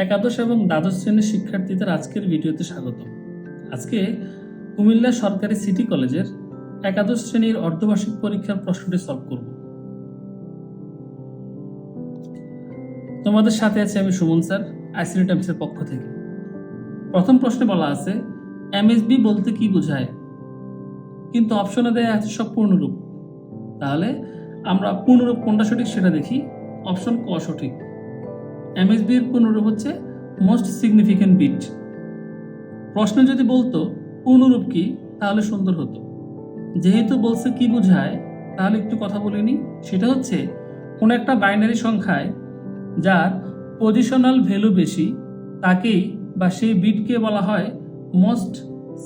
একাদশ এবং দ্বাদশ শ্রেণির শিক্ষার্থীদের আজকের ভিডিওতে স্বাগত। আজকে কুমিল্লা সরকারি সিটি কলেজের একাদশ শ্রেণির অর্ধবার্ষিক পরীক্ষার প্রশ্নটি সলভ করব। তোমাদের সাথে আছে আমি সুমন স্যার, আইসিডি টাইমসের পক্ষ থেকে। প্রথম প্রশ্নে বলা আছে, এমএসবি বলতে কি বোঝায়? কিন্তু অপশনে দেয়া আছে সব পূর্ণরূপ। তাহলে আমরা পূর্ণরূপ কোনটা সঠিক সেটা দেখি, অপশন ক সঠিক। এমএসবি এর পূর্ণরূপ হচ্ছে মোস্ট সিগনিফিক্যান্ট বিট প্রশ্ন যদি বলতো পূর্ণরূপ কি, তাহলে সুন্দর হতো। যেহেতু বলছে কি বোঝায়, তাহলে একটু কথা বলিনি সেটা হচ্ছে, কোন একটা বাইনারি সংখ্যায় যার পজিশনাল ভ্যালু বেশি, তাকেই বা সেই বিটকে বলা হয় মোস্ট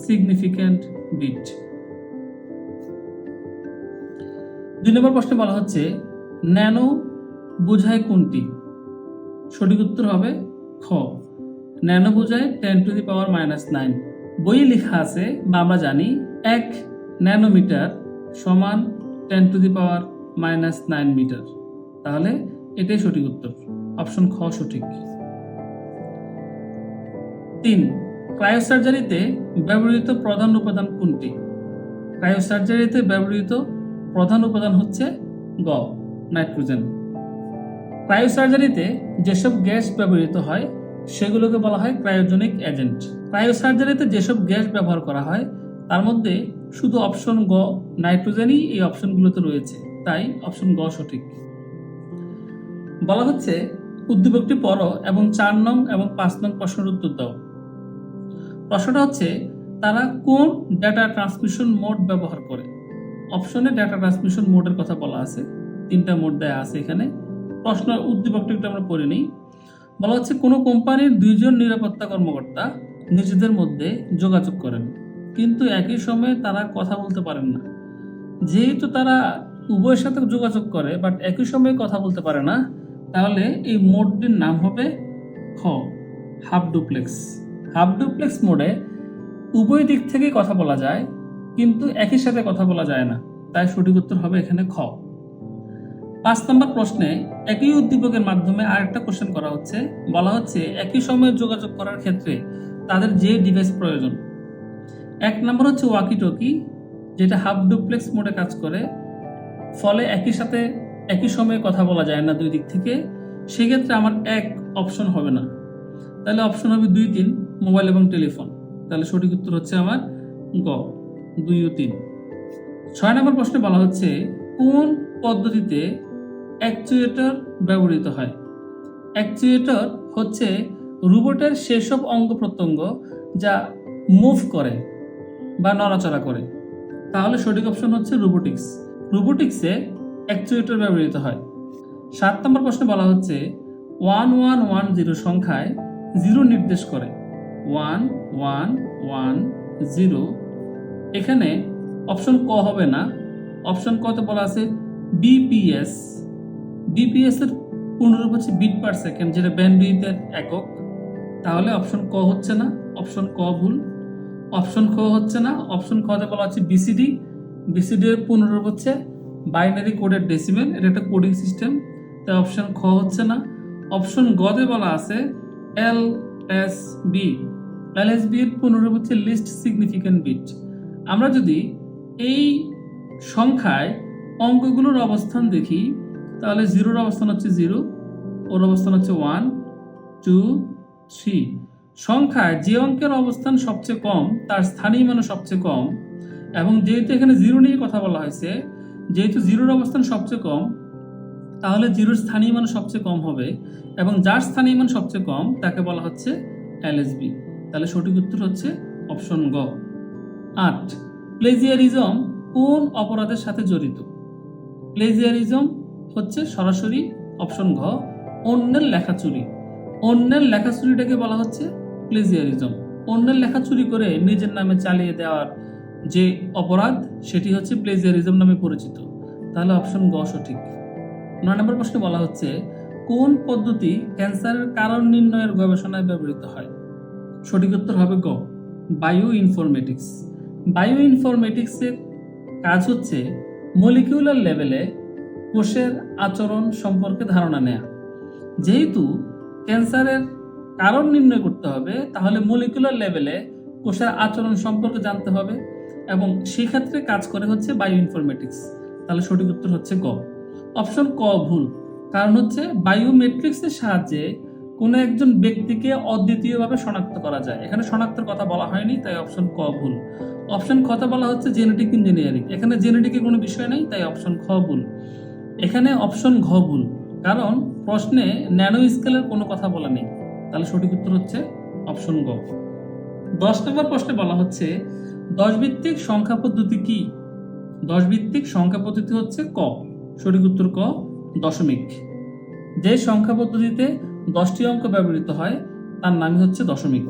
সিগনিফিক্যান্ট বিট দুই নম্বর প্রশ্নে বলা হচ্ছে, ন্যানো বোঝায় কোনটি? সঠিক উত্তর হবে খ। ন্যানো বোঝায় ten to the power minus nine বইয়ে লেখা আছে, বা আমরা জানি, এক ন্যানোমিটার সমান ten to the power minus nine metre তাহলে এটাই সঠিক উত্তর। অপশন খ সঠিক। তিন, ক্রায়োসার্জারিতে ব্যবহৃত প্রধান উপাদান কোনটি? ক্রায়োসার্জারিতে ব্যবহৃত প্রধান উপাদান হচ্ছে গ, নাইট্রোজেন। ক্রায়োসার্জারিতে যেসব গ্যাস ব্যবহৃত হয়, সেগুলোকে বলা হয় ক্রায়োজেনিক এজেন্ট। ক্রায়োসার্জারিতে যেসব গ্যাস ব্যবহার করা হয়, তার মধ্যে শুধু অপশন গ, নাইট্রোজেনই এই অপশনগুলোতে রয়েছে। তাই অপশন গ সঠিক। বলা হচ্ছে, উদ্দীপকটি পড়ো এবং চার নং এবং পাঁচ নং প্রশ্নের উত্তর দাও। প্রশ্নটা হচ্ছে, তারা কোন ডেটা ট্রান্সমিশন মোড ব্যবহার করে? অপশনে ডেটা ট্রান্সমিশন মোডের কথা বলা আছে। তিনটা মোড দেয়া আছে এখানে। প্রশ্ন উদ্দীপকটা একটু আমরা পড়ে নিই। বলা হচ্ছে, কোনো কোম্পানির দুইজন নিরাপত্তা কর্মকর্তা নিজেদের মধ্যে যোগাযোগ করেন, কিন্তু একই সময়ে তারা কথা বলতে পারেন না। যেহেতু তারা উভয়ের সাথে যোগাযোগ করে বাট একই সময়ে কথা বলতে পারে না, তাহলে এই মোডটির নাম হবে খ হাফ ডুপ্লেক্স। হাফ ডুপ্লেক্স মোডে উভয় দিক থেকেই কথা বলা যায়, কিন্তু একই সাথে কথা বলা যায় না। তাই সঠিক উত্তর হবে এখানে খ। পাঁচ নম্বর প্রশ্নে একই উদ্দীপকের মাধ্যমে আরেকটা কোশ্চেন করা হচ্ছে। বলা হচ্ছে একই সময়ে যোগাযোগ করার ক্ষেত্রে তাদের যে ডিভাইস প্রয়োজন। এক নম্বর হচ্ছে ওয়াকি টকি যেটা হাফ ডুপ্লেক্স মোডে কাজ করে। ফলে একই সাথে একই সময়ে কথা বলা যায় না দুই দিক থেকে। সেক্ষেত্রে আমার এক অপশন হবে না। তাহলে অপশন হবে দুই তিন মোবাইল এবং টেলিফোন তাহলে সঠিক উত্তর হচ্ছে আমার গ, দুই ও তিন। ছয় নম্বর প্রশ্নে বলা হচ্ছে কোন পদ্ধতিতে অ্যাকচুয়েটর ব্যবহৃত হয়। অ্যাকচুয়েটর হচ্ছে রোবটের সেসব অঙ্গ প্রত্যঙ্গ যা মুভ করে বা নড়াচড়া করে। তাহলে সঠিক অপশন হচ্ছে রোবোটিক্স। রোবোটিক্সে অ্যাকচুয়েটর ব্যবহৃত হয়। সাত নম্বর প্রশ্নে বলা হচ্ছে, ওয়ান ওয়ান ওয়ান জিরো সংখ্যায় জিরো নির্দেশ করে। One one one zero. এখানে অপশন ক হবে না। অপশন কতে বলা আছে বিপিএস বিপিএস এর পূর্ণরূপ হচ্ছে বিট পার সেকেন্ড যেটা ব্যান্ডউইথের একক, তাহলে অপশন ক হচ্ছে না অপশন ক ভুল। অপশন খ হচ্ছে না অপশন খতে বলা হচ্ছে বিসিডি বিসিডি এর পূর্ণরূপ হচ্ছে বাইনারি কোডের ডেসিমেল এটা একটা কোডিং সিস্টেম তাই অপশন খ হচ্ছে না। অপশন গতে বলা আছে L S B L S B এর পূর্ণরূপ হচ্ছে লিস্ট সিগনিফিক্যান্ট বিট আমরা যদি এই সংখ্যায় অঙ্কগুলোর অবস্থান দেখি তাহলে জিরোর অবস্থান হচ্ছে জিরো, ওর অবস্থান হচ্ছে ওয়ান, টু, থ্রি। সংখ্যায় যে অঙ্কের অবস্থান সবচেয়ে কম, তার স্থানীয় মানও সবচেয়ে কম। এবং যেহেতু এখানে জিরো নিয়ে কথা বলা হয়েছে, যেহেতু জিরোর অবস্থান সবচেয়ে কম, তাহলে জিরোর স্থানীয় মান সবচেয়ে কম হবে। এবং যার স্থানীয় মান সবচেয়ে কম, তাকে বলা হচ্ছে এলএসবি তাহলে সঠিক উত্তর হচ্ছে অপশন গ। আট। প্লেজিয়ারিজম কোন অপরাধের সাথে জড়িত? প্লেজিয়ারিজম হচ্ছে সরাসরি অপশন ঘ, অন্যের লেখা চুরি। অন্যের লেখা চুরিটাকে বলা হচ্ছে প্লেজিয়ারিজম অন্যের লেখা চুরি করে নিজের নামে চালিয়ে দেওয়ার যে অপরাধ, সেটি হচ্ছে প্লেজিয়ারিজম নামে পরিচিত। তাহলে অপশন গ সঠিক। নয় নম্বর প্রশ্নে বলা হচ্ছে, কোন পদ্ধতি ক্যান্সারের কারণ নির্ণয়ের গবেষণায় ব্যবহৃত হয়? সঠিক উত্তর হবে গ বায়ো ইনফরমেটিক্স বায়ো ইনফরমেটিক্সের কাজ হচ্ছে মলিকিউলার লেভেলে কোষের আচরণ সম্পর্কে ধারণা নেয়া। যেহেতু ক্যান্সারের কারণ নির্ণয় করতে হবে, তাহলে মলিকুলার লেভেলে কোষের আচরণ সম্পর্কে জানতে হবে এবং সেক্ষেত্রে কাজ করে হচ্ছে বায়ো ইনফরমেটিক্স তাহলে সঠিক উত্তর হচ্ছে গ। অপশন ক, ভুল। কারণ হচ্ছে বায়োমেট্রিক্সের সাহায্যে কোনো একজন ব্যক্তিকে অদ্বিতীয়ভাবে শনাক্ত করা যায়। এখানে শনাক্তের কথা বলা হয়নি, তাই অপশন ক, ভুল। অপশন খতে বলা হচ্ছে জেনেটিক ইঞ্জিনিয়ারিং এখানে জেনেটিকের কোনো বিষয় নেই, তাই অপশন খ, ভুল। এখানে অপশন ঘ ভুল। কারণ প্রশ্নে ন্যানো স্কেলের কোনো কথা বলা নেই। তাহলে সঠিক উত্তর হচ্ছে অপশন গ দশ নম্বর প্রশ্নে বলা হচ্ছে, দশ ভিত্তিক সংখ্যা পদ্ধতি কি? দশ ভিত্তিক সংখ্যা পদ্ধতি হচ্ছে ক। সঠিক উত্তর ক, দশমিক। যে সংখ্যা পদ্ধতিতে দশটি অঙ্ক ব্যবহৃত হয়, তার নামই হচ্ছে দশমিক।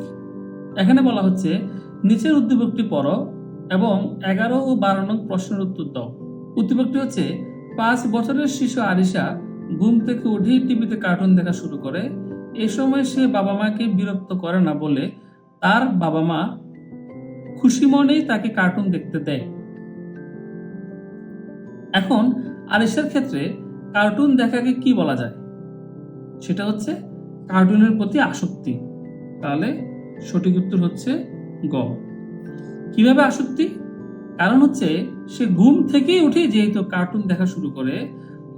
এখানে বলা হচ্ছে, নিচের উদ্দীপকটি পড়ো এবং এগারো ও বারো নং প্রশ্নের উত্তর দাও। উদ্দীপকটি হচ্ছে পাঁচ বছরের শিশু আরিশা ঘুম থেকে উঠেই টিভিতে কার্টুন দেখা শুরু করে। এ সময় সে বাবা মাকে বিরক্ত করে না বলে তার বাবা মা খুশি মনেই তাকে কার্টুন দেখতে দেয়। এখন আরিশার ক্ষেত্রে কার্টুন দেখাকে কি বলা যায়? সেটা হচ্ছে কার্টুনের প্রতি আসক্তি। তাহলে সঠিক উত্তর হচ্ছে গ। কীভাবে আসক্তি? কারণ হচ্ছে, সে ঘুম থেকেই উঠে যেহেতু কার্টুন দেখা শুরু করে,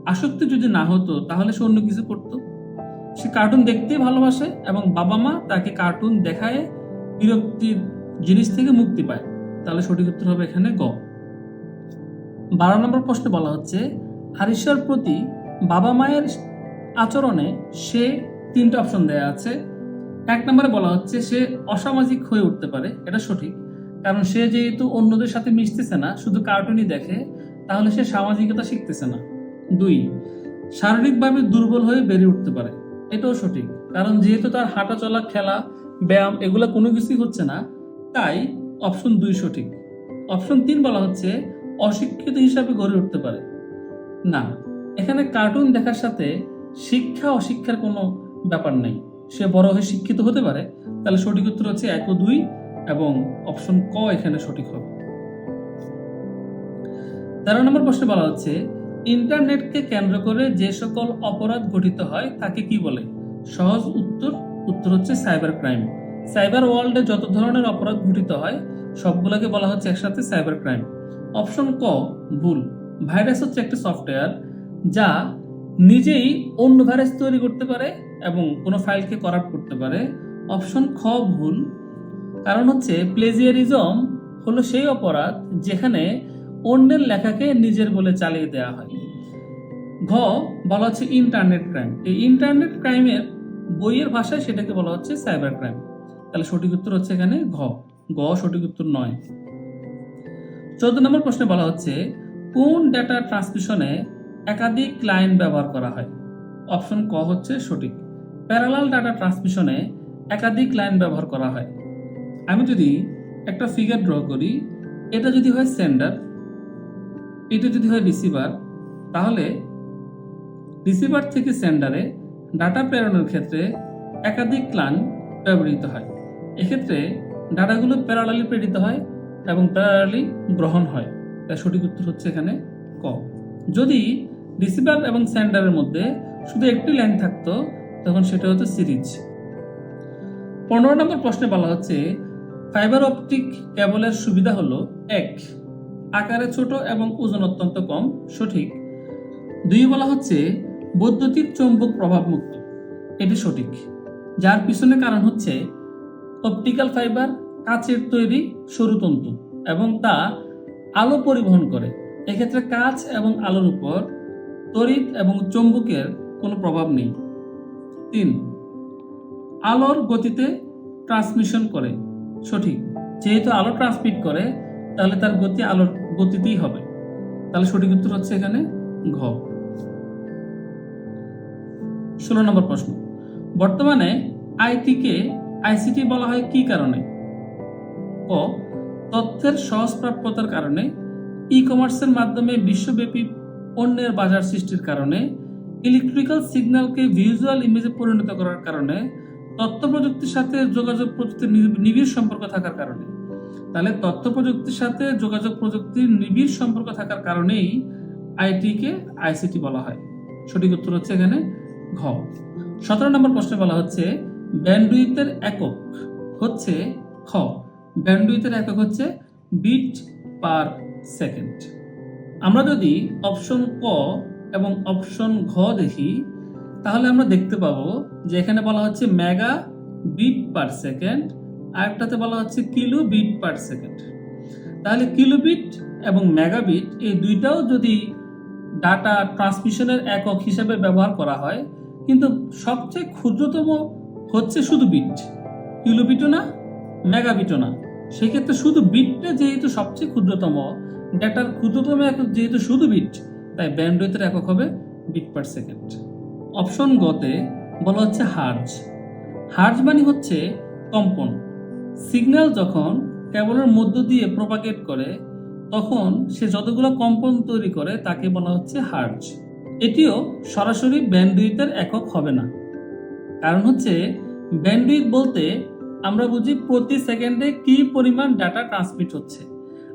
আসক্তি যদি না হতো, তাহলে সে অন্য কিছু করতো। সে কার্টুন দেখতে ভালোবাসে এবং বাবা মা তাকে কার্টুন দেখায় বিরক্তির জিনিস থেকে মুক্তি পায়। তাহলে সঠিক উত্তর হবে এখানে গ। বারো নম্বর প্রশ্নে বলা হচ্ছে আরিশার প্রতি বাবা মায়ের আচরণে সে তিনটা অপশন দেয়া আছে। এক নম্বরে বলা হচ্ছে, সে অসামাজিক হয়ে উঠতে পারে, এটা সঠিক। কারণ সে যেহেতু অন্যদের সাথে মিশতেছে না, শুধু কার্টুনই দেখে, তাহলে সে সামাজিকতা শিখতেছে না। দুই, শারীরিকভাবে দুর্বল হয়ে বেড়ে উঠতে পারে। এটাও সঠিক। কারণ যেহেতু তার হাঁটা চলা খেলা, ব্যায়াম, এগুলো কোনো কিছুই হচ্ছে না, তাই অপশন দুই সঠিক। অপশন তিন বলা হচ্ছে, অশিক্ষিত হিসাবে গড়ে উঠতে পারে। না, এখানে কার্টুন দেখার সাথে শিক্ষা, অশিক্ষার কোনো ব্যাপার নেই। সে বড় হয়ে শিক্ষিত হতে পারে। তাহলে সঠিক উত্তর হচ্ছে এক ও দুই। এবং অপশন ক এখানে সঠিক হবে। তেরো নম্বর প্রশ্নে বলা হচ্ছে, ইন্টারনেটকে কেন্দ্র করে যে সকল অপরাধ গঠিত হয়, তাকে কি বলে? সহজ উত্তর উত্তর হচ্ছে সাইবার ক্রাইম। সাইবার ওয়ার্ল্ডে যত ধরনের অপরাধ ঘটিত হয়, সবগুলোকে বলা হচ্ছে একসাথে সাইবার ক্রাইম। অপশন ক, ভুল। ভাইরাস হচ্ছে একটা সফটওয়্যার যা নিজেই অন্য ভাইরাস তৈরি করতে পারে এবং কোনো ফাইলকে করাপ্ট করতে পারে। অপশন খ, ভুল। কারণ হচ্ছে প্লেজিয়ারিজম হলো সেই অপরাধ যেখানে অন্যের লেখাকে নিজের বলে চালিয়ে দেওয়া হয় ঘ, বলা হচ্ছে ইন্টারনেট ক্রাইম এই ইন্টারনেট ক্রাইমের বইয়ের ভাষায় সেটাকে বলা হচ্ছে সাইবার ক্রাইম তাহলে সঠিক উত্তর হচ্ছে এখানে ঘ। গ সঠিক উত্তর নয়। চোদ্দ নম্বর প্রশ্নে বলা হচ্ছে, কোন ডেটা ট্রান্সমিশনে একাধিক লাইন ব্যবহার করা হয়? অপশন ক হচ্ছে সঠিক। প্যারালাল ডাটা ট্রান্সমিশনে একাধিক লাইন ব্যবহার করা হয়। আমি যদি একটা ফিগার ড্র করি, এটা যদি হয় সেন্ডার এটা যদি হয় রিসিভার তাহলে রিসিভার থেকে সেন্ডারে ডাটা প্রেরণের ক্ষেত্রে একাধিক ক্লান ব্যবহৃত হয়। এক্ষেত্রে ডাটাগুলো প্যারালালি প্রেরিত হয় এবং প্যারালালি গ্রহণ হয়। তাই সঠিক উত্তর হচ্ছে এখানে ক। যদি রিসিভার এবং সেন্ডারের মধ্যে শুধু একটি লাইন থাকতো, তখন সেটা হতো সিরিজ। পনেরো নম্বর প্রশ্নে বলা হচ্ছে ফাইবার অপটিক কেবলের সুবিধা হল, এক, আকারে ছোট এবং ওজন অত্যন্ত কম, সঠিক। দুই, বলা হচ্ছে বৈদ্যুতিক চৌম্বক প্রভাব মুক্ত এটি সঠিক। যার পিছনে কারণ হচ্ছে অপটিক্যাল ফাইবার কাচের তৈরি সরু তন্তু এবং তা আলো পরিবহন করে। এক্ষেত্রে কাচ এবং আলোর উপর তড়িৎ এবং চৌম্বকের কোনো প্রভাব নেই। তিন, আলোর গতিতে ট্রান্সমিশন করে। সঠিক। যেহেতু আলো ট্রান্সমিট করে, তাহলে তার গতি আলোর গতিতেই হবে। তাহলে সঠিক উত্তর হচ্ছে এখানে ঘ। ষোলো নম্বর প্রশ্ন। বর্তমানে আইটিকে আইসিটি বলা হয় কি কারণে? ক, তথ্যের সহজ প্রাপ্যতার কারণে ই কমার্সের মাধ্যমে বিশ্বব্যাপী পণ্যের বাজার সৃষ্টির কারণে ইলেকট্রিক্যাল সিগন্যালকে ভিজুয়াল ইমেজে পরিণত করার কারণে তথ্য প্রযুক্তির সাথে যোগাযোগ প্রযুক্তির নিবিড় সম্পর্ক থাকার কারণে। তাহলে তথ্য প্রযুক্তির সাথে যোগাযোগ প্রযুক্তির নিবিড় সম্পর্ক থাকার কারণেই আইটিকে আইসিটি বলা হয়। সঠিক উত্তর হচ্ছে এখানে ঘ। সতেরো নম্বর প্রশ্নে বলা হচ্ছে, ব্যান্ডউইথের একক হচ্ছে খ। ব্যান্ডউইথের একক হচ্ছে বিট পার সেকেন্ড। আমরা যদি অপশন ক এবং অপশন ঘ দেখি তাহলে আমরা দেখতে পাবো যে এখানে বলা হচ্ছে মেগা বিট পার সেকেন্ড আরেকটাতে বলা হচ্ছে কিলো বিট পার সেকেন্ড। তাহলে কিলোবিট এবং মেগাবিট এই দুইটাও যদি ডাটা ট্রান্সমিশনের একক হিসেবে ব্যবহার করা হয়, কিন্তু সবচেয়ে ক্ষুদ্রতম হচ্ছে শুধু বিট। কিলোবিটও না মেগাবিটও না। সেক্ষেত্রে শুধু বিটটা যেহেতু সবচেয়ে ক্ষুদ্রতম, ডেটার ক্ষুদ্রতম একক যেহেতু শুধু বিট, তাই ব্যান্ডউইথের একক হবে বিট পার সেকেন্ড। অপশন গতে বলা হচ্ছে হার্জ। হার্জ মানে হচ্ছে কম্পন। সিগন্যাল যখন কেবলের মধ্য দিয়ে প্রপাগেট করে, তখন সে যতগুলো কম্পন তৈরি করে, তাকে বলা হচ্ছে হার্জ। এটিও সরাসরি ব্যান্ডউইথের একক হবে না। কারণ হচ্ছে, ব্যান্ডউইথ বলতে আমরা বুঝি প্রতি সেকেন্ডে কি পরিমাণ ডাটা ট্রান্সমিট হচ্ছে।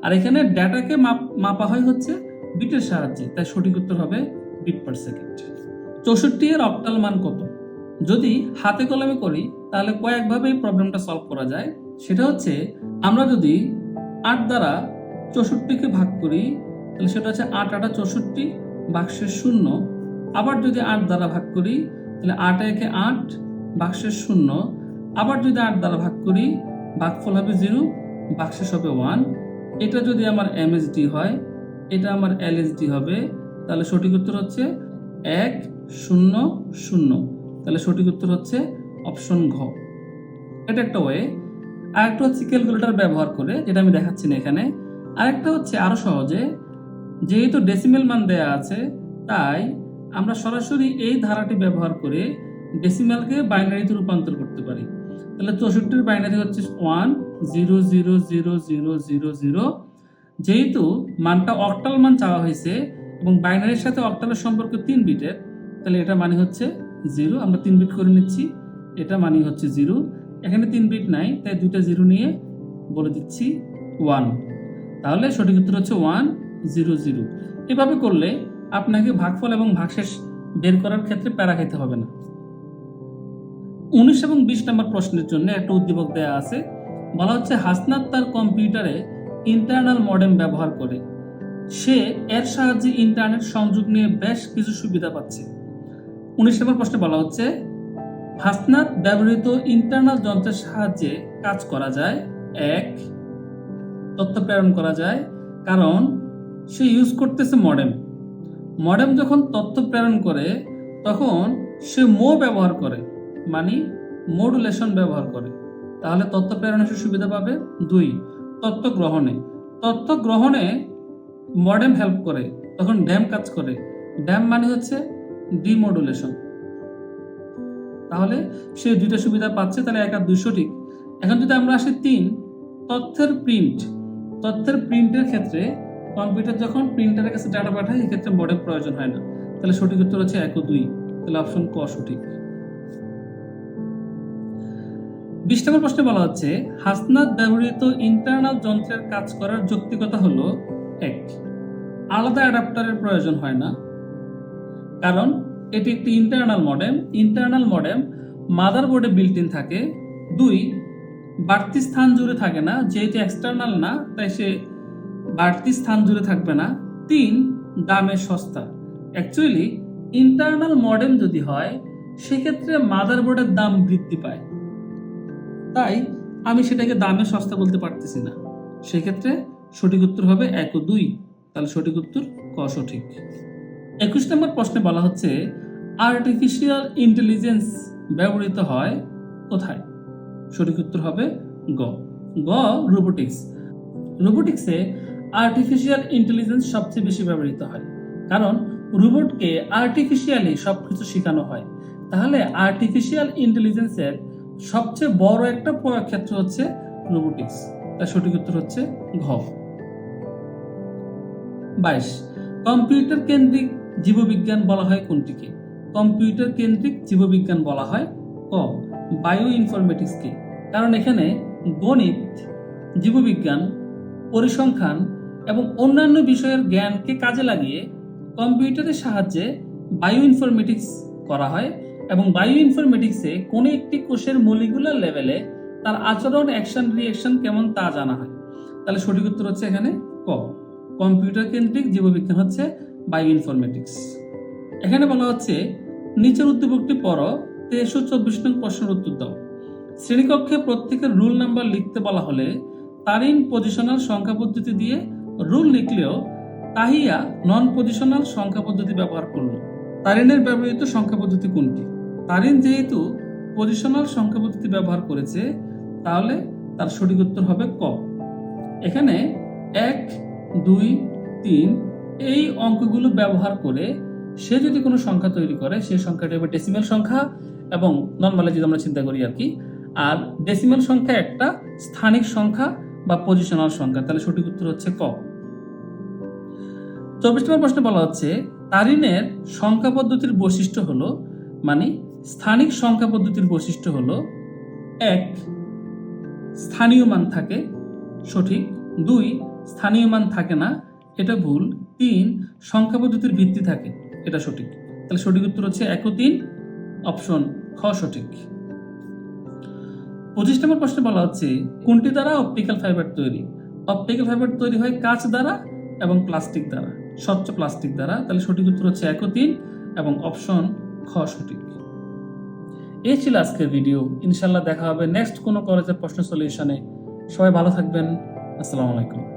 আর এখানে ডাটাকে মাপা হয় হচ্ছে বিটের সাহায্যে, তাই সঠিক উত্তর হবে বিট পার সেকেন্ড। চৌষট্টি এর অক্টাল মান কত? যদি হাতে কলমে করি, তাহলে কয়েকভাবে এই প্রবলেমটা সলভ করা যায়। সেটা হচ্ছে, আমরা যদি আট দ্বারা চৌষট্টিকে ভাগ করি, তাহলে সেটা হচ্ছে আট আটা চৌষট্টি বাক্সের শূন্য। আবার যদি আট দ্বারা ভাগ করি, তাহলে আট একে আট বাক্সের শূন্য। আবার যদি আট দ্বারা ভাগ করি ভাগফল হবে জিরো বাক্সেস হবে ওয়ান। এটা যদি আমার এমএসডি হয়, এটা আমার এলএসডি হবে, তাহলে সঠিক উত্তর হচ্ছে এক শূন্য শূন্য। তাহলে সঠিক উত্তর হচ্ছে অপশন ঘ। এটা একটা ওয়ে আরেকটা হচ্ছে ক্যালকুলেটর ব্যবহার করে, যেটা আমি দেখাচ্ছি না এখানে। আরেকটা হচ্ছে আরও সহজে, যেহেতু ডেসিমেল মান দেয়া আছে, তাই আমরা সরাসরি এই ধারাটি ব্যবহার করে ডেসিমেলকে বাইনারিতে রূপান্তর করতে পারি। তাহলে চৌষট্টির বাইনারি হচ্ছে one zero zero zero zero zero zero যেহেতু মানটা অক্টাল মান চাওয়া হয়েছে এবং বাইনারির সাথে অক্টালের সম্পর্ক তিন বিটের তাহলে এটা মানে হচ্ছে জিরো আমরা তিন বিট করে নিচ্ছি। এটা মানে হচ্ছে জিরো এখানে তিন বিট নাই, তাই দুইটা জিরো নিয়ে বলে দিচ্ছি ওয়ান তাহলে সঠিক উত্তর হচ্ছে ওয়ান জিরো জিরো এভাবে করলে আপনাকে ভাগফল এবং ভাগশেষ বের করার ক্ষেত্রে প্যারা খাইতে হবে না। উনিশ এবং বিশ নম্বর প্রশ্নের জন্য একটা উদ্দীপক দেয়া আছে। বলা হচ্ছে, হাসনাত তার কম্পিউটারে ইন্টারনাল মডেম ব্যবহার করে। সে এর সাহায্যে ইন্টারনেট সংযোগ নিয়ে বেশ কিছু সুবিধা পাচ্ছে। উনিশ নম্বর প্রশ্নে বলা হচ্ছে হাসনাত ব্যবহৃত ইন্টারনাল যন্ত্রের সাহায্যে কাজ করা যায়, এক, তথ্য প্রেরণ করা যায়, কারণ সে ইউজ করতেছে মডেম মডেম যখন তথ্য প্রেরণ করে, তখন সে মো ব্যবহার করে মানে মডুলেশন ব্যবহার করে। তাহলে তথ্য প্রেরণে সে সুবিধা পাবে, দুই, তথ্য গ্রহণে। তথ্য গ্রহণে মডেম হেল্প করে, তখন ড্যাম কাজ করে। ড্যাম মানে হচ্ছে ডিমডুলেশন তাহলে সে দুইটা সুবিধা পাচ্ছে, তাহলে এক আর দুই সঠিক। এখন যদি আমরা আসি তিন, তথ্যের প্রিন্ট তথ্যের প্রিন্টের ক্ষেত্রে কম্পিউটার যখন প্রিন্টারের কাছে ডাটা পাঠায়, এক্ষেত্রে মডেম প্রয়োজন হয় না। তাহলে সঠিক উত্তর হচ্ছে এক ও দুই। তাহলে অপশন ক সঠিক। বিশ নম্বর প্রশ্নে বলা হচ্ছে, হাসনাত ব্যবহৃত ইন্টারনাল যন্ত্রের কাজ করার যৌক্তিকতা হলো এক। আলাদা অ্যাডাপ্টারের প্রয়োজন হয় না। কারণ এটি একটি ইন্টারনাল মডেম ইন্টারনাল মডেম মাদারবোর্ডে বিল্ট ইন থাকে। দুই, বাড়তি স্থান জুড়ে থাকে না, যেহেতু এক্সটার্নাল না, তাই সে বাড়তি স্থান জুড়ে থাকবে না। তিন, দামে সস্তা। অ্যাকচুয়ালি ইন্টারনাল মডেম যদি হয়, সেক্ষেত্রে মাদারবোর্ডের দাম বৃদ্ধি পায়। তাই আমি সেটাকে দামে সস্তা বলতে পারতেছি না। সেক্ষেত্রে সঠিক উত্তর হবে এক ও দুই। তাহলে সঠিক উত্তর ক সঠিক। একুশ নম্বর প্রশ্নে বলা হচ্ছে আর্টিফিশিয়াল ইন্টেলিজেন্স ব্যবহৃত হয় কোথায়? সঠিক উত্তর হবে গ। গ রোবোটিক্স রোবোটিক্সে আর্টিফিশিয়াল ইন্টেলিজেন্স সবচেয়ে বেশি ব্যবহৃত হয়। কারণ রোবটকে আর্টিফিশিয়ালি সবকিছু শেখানো হয়। তাহলে আর্টিফিশিয়াল ইন্টেলিজেন্সের সবচেয়ে বড় একটা প্রয়োগ ক্ষেত্র হচ্ছে রোবোটিক্স তার সঠিক উত্তর হচ্ছে ঘ। বাইশ, কম্পিউটার কেন্দ্রিক জীববিজ্ঞান বলা হয় কোনটিকে? কম্পিউটার কেন্দ্রিক জীববিজ্ঞান বলা হয় ক বায়ো ইনফরমেটিক্সকে কারণ এখানে গণিত, জীববিজ্ঞান, পরিসংখ্যান এবং অন্যান্য বিষয়ের জ্ঞানকে কাজে লাগিয়ে কম্পিউটারের সাহায্যে বায়ো ইনফরমেটিক্স করা হয় এবং বায়ো ইনফরমেটিক্সে কোনো একটি কোষের মলিকুলার লেভেলে তার আচরণ, অ্যাকশন রিয়েকশন কেমন তা জানা হয়। তাহলে সঠিক উত্তর হচ্ছে এখানে ক। কম্পিউটার কেন্দ্রিক জীববিজ্ঞান হচ্ছে বায়ো ইনফরমেটিক্স এখানে বলা হচ্ছে, নিচের উদ্দীপকটি পড়ো, তেইশশো চব্বিশ নং প্রশ্নের উত্তর দাও। শ্রেণীকক্ষে প্রত্যেকের রুল নাম্বার লিখতে বলা হলে তারিন পজিশনাল সংখ্যা পদ্ধতি দিয়ে রুল লিখলেও তাহিয়া নন পজিশনাল সংখ্যা পদ্ধতি ব্যবহার করল। তারিনের ব্যবহৃত সংখ্যা পদ্ধতি কোনটি? তারিন যেহেতু পজিশনাল সংখ্যা পদ্ধতি ব্যবহার করেছে, তাহলে তার সঠিক উত্তর হবে ক। এখানে এক, দুই, তিন এই অঙ্কগুলো ব্যবহার করে সে যদি কোনো সংখ্যা তৈরি করে সেই সংখ্যাটি হবে ডেসিমেল সংখ্যা এবং নর্মালি যদি আমরা চিন্তা করি আর কি, আর ডেসিমেল সংখ্যা একটা স্থানিক সংখ্যা বা পজিশনাল সংখ্যা। তাহলে সঠিক উত্তর হচ্ছে ক। চব্বিশ নম্বর প্রশ্নে বলা হচ্ছে তারিনের সংখ্যা পদ্ধতির বৈশিষ্ট্য হলো মানে স্থানিক সংখ্যা পদ্ধতির বৈশিষ্ট্য হলো, এক, স্থানীয় মান থাকে, সঠিক। দুই, স্থানীয় মান থাকে না এটা ভুল। তিন সংখ্যা পদ্ধতির ভিত্তি থাকে। এটা সঠিক। তাহলে সঠিক উত্তর হচ্ছে এক তিন। অপশন খ সঠিক। পঁচিশ নম্বর প্রশ্নে বলা হচ্ছে, কোনটি দ্বারা অপটিক্যাল ফাইবার তৈরি? অপটিক্যাল ফাইবার তৈরি হয় কাঁচ দ্বারা এবং প্লাস্টিক দ্বারা। স্বচ্ছ প্লাস্টিক দ্বারা। তাহলে সঠিক উত্তর হচ্ছে এক তিন এবং অপশন খ সঠিক। এই ছিল আজকের ভিডিও। ইনশাল্লাহ দেখা হবে নেক্সট কোনো কলেজের প্রশ্ন সলিউশনে। সবাই ভালো থাকবেন। আসসালামু আলাইকুম।